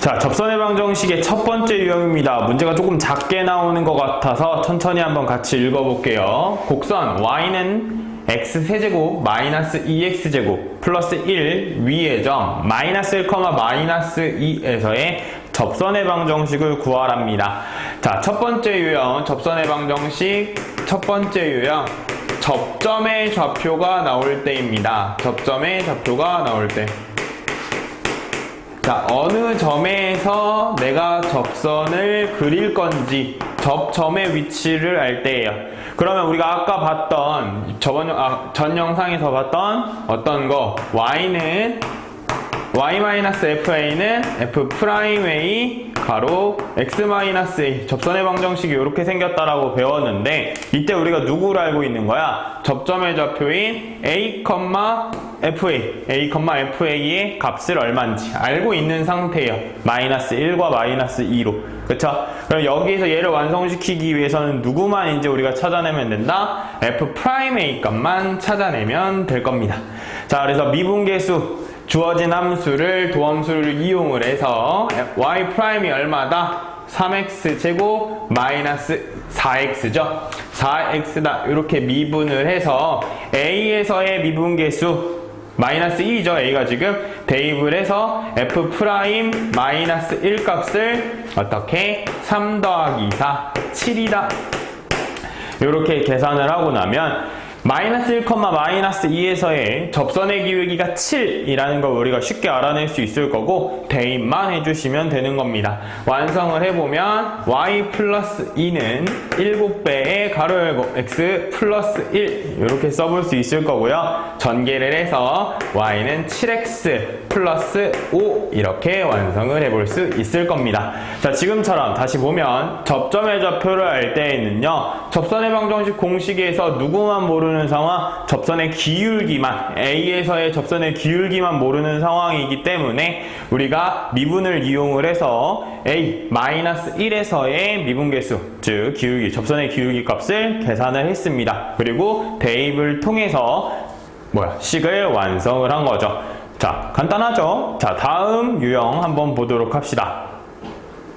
자, 접선의 방정식의 첫 번째 유형입니다. 문제가 조금 작게 나오는 것 같아서 천천히 한번 같이 읽어볼게요. 곡선 y는 x 세제곱 마이너스 2x제곱 플러스 1 위의 점 마이너스 1, 마이너스 2에서의 접선의 방정식을 구하랍니다. 자, 첫 번째 유형 접선의 방정식 첫 번째 유형 접점의 좌표가 나올 때입니다. 접점의 좌표가 나올 때. 자, 어느 점에서 내가 접선을 그릴 건지 접점의 위치를 알 때예요. 그러면 우리가 아까 봤던 저번 영- 아, 전 영상에서 봤던 어떤 거 y는 y-fa는 f'-a 가로 x-a 접선의 방정식이 이렇게 생겼다라고 배웠는데 이때 우리가 누구를 알고 있는 거야? 접점의 좌표인 a, fa, a, fa의 값을 얼마인지 알고 있는 상태예요. 마이너스 1과 마이너스 2로. 그쵸? 그럼 여기에서 얘를 완성시키기 위해서는 누구만 이제 우리가 찾아내면 된다? f'-a 값만 찾아내면 될 겁니다. 자, 그래서 미분계수 주어진 함수를 도함수를 이용을 해서 y''이 얼마다? 3x 제곱 마이너스 4x죠. 4x다. 이렇게 미분을 해서 a에서의 미분계수 마이너스 2죠. a가 지금 대입을 해서 f 프라임 마이너스 1 값을 어떻게 3 더하기 4 7이다. 이렇게 계산을 하고 나면 마이너스 1, 마이너스 2에서의 접선의 기울기가 7이라는 걸 우리가 쉽게 알아낼 수 있을 거고 대입만 해주시면 되는 겁니다. 완성을 해보면 y 플러스 2는 7배의 가로 열고 x 플러스 1 이렇게 써볼 수 있을 거고요. 전개를 해서 y는 7x 플러스 5 이렇게 완성을 해볼 수 있을 겁니다. 자 지금처럼 다시 보면 접점의 좌표를 알 때에는요 접선의 방정식 공식에서 누구만 모르는 상황 접선의 기울기만 A에서의 접선의 기울기만 모르는 상황이기 때문에 우리가 미분을 이용을 해서 A-1에서의 미분계수 즉 기울기 접선의 기울기 값을 계산을 했습니다. 그리고 대입을 통해서 뭐야 식을 완성을 한 거죠. 자 간단하죠? 자 다음 유형 한번 보도록 합시다.